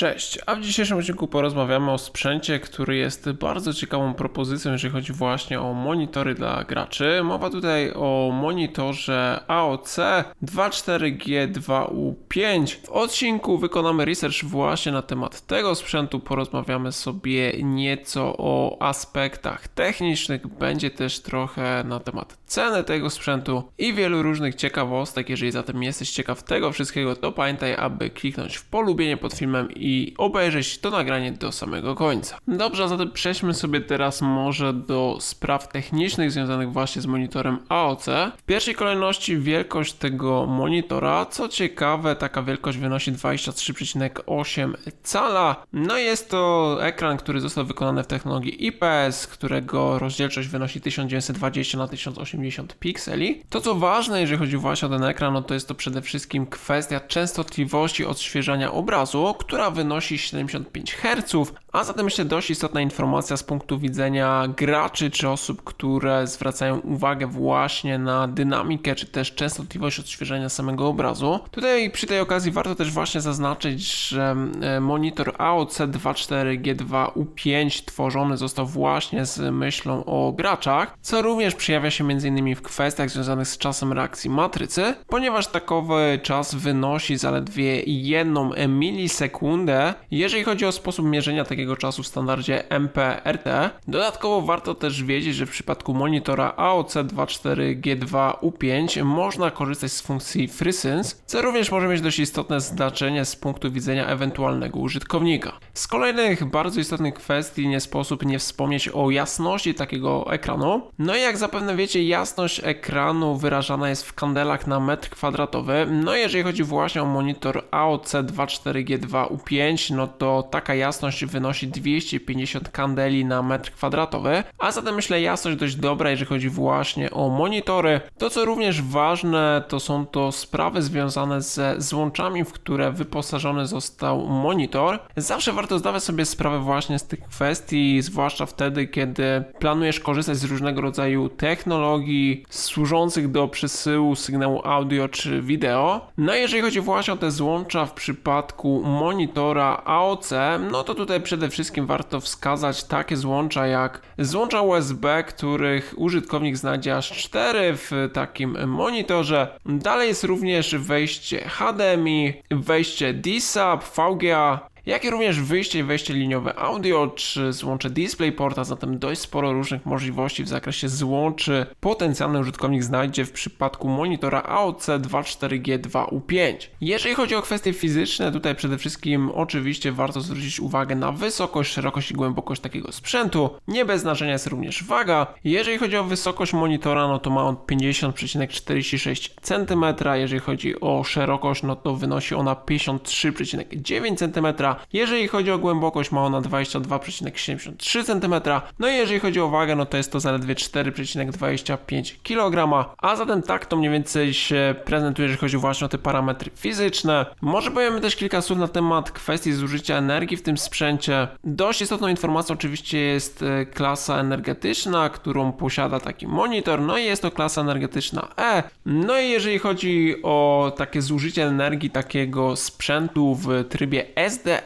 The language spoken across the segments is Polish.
Cześć, a w dzisiejszym odcinku porozmawiamy o sprzęcie, który jest bardzo ciekawą propozycją, jeżeli chodzi właśnie o monitory dla graczy. Mowa tutaj o monitorze AOC 24G2U5. W odcinku wykonamy research właśnie na temat tego sprzętu, porozmawiamy sobie nieco o aspektach technicznych, będzie też trochę na temat ceny tego sprzętu i wielu różnych ciekawostek. Jeżeli zatem jesteś ciekaw tego wszystkiego, to pamiętaj, aby kliknąć w polubienie pod filmem i obejrzeć to nagranie do samego końca. Dobrze, a zatem przejdźmy sobie teraz może do spraw technicznych związanych właśnie z monitorem AOC. W pierwszej kolejności wielkość tego monitora. Co ciekawe, taka wielkość wynosi 23,8 cala. No i jest to ekran, który został wykonany w technologii IPS, którego rozdzielczość wynosi 1920 na 1080 pikseli. To co ważne, jeżeli chodzi właśnie o ten ekran, no to jest to przede wszystkim kwestia częstotliwości odświeżania obrazu, która wynosi 75 Hz, a zatem myślę dość istotna informacja z punktu widzenia graczy czy osób, które zwracają uwagę właśnie na dynamikę czy też częstotliwość odświeżania samego obrazu. Tutaj przy tej okazji warto też właśnie zaznaczyć, że e, monitor AOC 24G2U5 tworzony został właśnie z myślą o graczach, co również przejawia się m.in. w kwestiach związanych z czasem reakcji matrycy, ponieważ takowy czas wynosi zaledwie 1 milisekundę, jeżeli chodzi o sposób mierzenia takiego czasu w standardzie MPRT. Dodatkowo warto też wiedzieć, że w przypadku monitora AOC 24G2U5 można korzystać z funkcji FreeSense, co również może mieć dość istotne znaczenie z punktu widzenia ewentualnego użytkownika. Z kolejnych bardzo istotnych kwestii nie sposób nie wspomnieć o jasności takiego ekranu. No i jak zapewne wiecie, jasność ekranu wyrażana jest w kandelach na metr kwadratowy. No i jeżeli chodzi właśnie o monitor AOC 24G2U5, no to taka jasność wynosi 250 kandeli na metr kwadratowy, a zatem myślę jasność dość dobra, jeżeli chodzi właśnie o monitory. To co również ważne, to są to sprawy związane ze złączami, w które wyposażony został monitor. Zawsze warto zdawać sobie sprawę właśnie z tych kwestii, zwłaszcza wtedy, kiedy planujesz korzystać z różnego rodzaju technologii służących do przesyłu sygnału audio czy wideo. No i jeżeli chodzi właśnie o te złącza w przypadku monitora AOC, no to tutaj przede wszystkim warto wskazać takie złącza jak złącza USB, których użytkownik znajdzie aż 4 w takim monitorze. Dalej jest również wejście HDMI, wejście DSAP, VGA, jak i również wyjście i wejście liniowe audio czy złącze DisplayPort, a zatem dość sporo różnych możliwości w zakresie złączy potencjalny użytkownik znajdzie w przypadku monitora AOC 24G2U5. Jeżeli chodzi o kwestie fizyczne, tutaj przede wszystkim oczywiście warto zwrócić uwagę na wysokość, szerokość i głębokość takiego sprzętu. Nie bez znaczenia jest również waga. Jeżeli chodzi o wysokość monitora, no to ma on 50,46 cm, jeżeli chodzi o szerokość, no to wynosi ona 53,9 cm, jeżeli chodzi o głębokość, ma ona 22,73 cm. No i jeżeli chodzi o wagę, no to jest to zaledwie 4,25 kg. A zatem tak to mniej więcej się prezentuje, jeżeli chodzi właśnie o te parametry fizyczne. Może powiemy też kilka słów na temat kwestii zużycia energii w tym sprzęcie. Dość istotną informacją oczywiście jest e, klasa energetyczna, którą posiada taki monitor. No i jest to klasa energetyczna E. No i jeżeli chodzi o takie zużycie energii takiego sprzętu w trybie SD,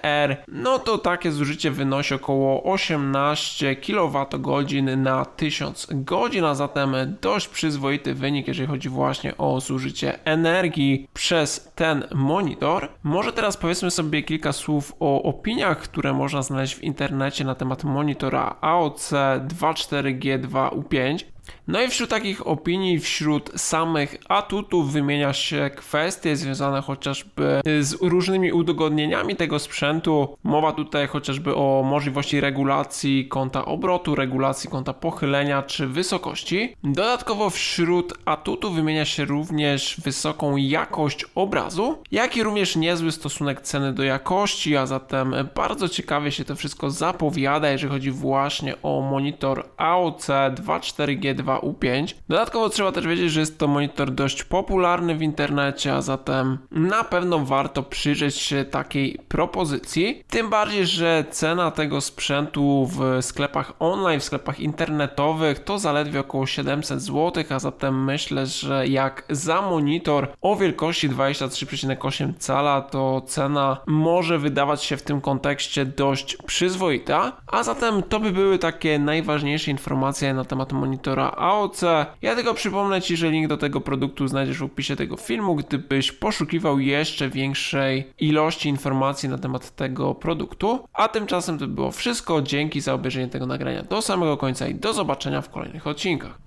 no to takie zużycie wynosi około 18 kWh na 1000 godzin, a zatem dość przyzwoity wynik, jeżeli chodzi właśnie o zużycie energii przez ten monitor. Może teraz powiedzmy sobie kilka słów o opiniach, które można znaleźć w internecie na temat monitora AOC 24G2U5. No i wśród takich opinii, wśród samych atutów wymienia się kwestie związane chociażby z różnymi udogodnieniami tego sprzętu. Mowa tutaj chociażby o możliwości regulacji kąta obrotu, regulacji kąta pochylenia czy wysokości. Dodatkowo wśród atutów wymienia się również wysoką jakość obrazu, jak i również niezły stosunek ceny do jakości, a zatem bardzo ciekawie się to wszystko zapowiada, jeżeli chodzi właśnie o monitor AOC 24G G2U5. Dodatkowo trzeba też wiedzieć, że jest to monitor dość popularny w internecie, a zatem na pewno warto przyjrzeć się takiej propozycji. Tym bardziej, że cena tego sprzętu w sklepach online, w sklepach internetowych to zaledwie około 700 zł, a zatem myślę, że jak za monitor o wielkości 23,8 cala, to cena może wydawać się w tym kontekście dość przyzwoita. A zatem to by były takie najważniejsze informacje na temat monitora AOC. Ja tylko przypomnę Ci, że link do tego produktu znajdziesz w opisie tego filmu, gdybyś poszukiwał jeszcze większej ilości informacji na temat tego produktu. A tymczasem to było wszystko. Dzięki za obejrzenie tego nagrania do samego końca i do zobaczenia w kolejnych odcinkach.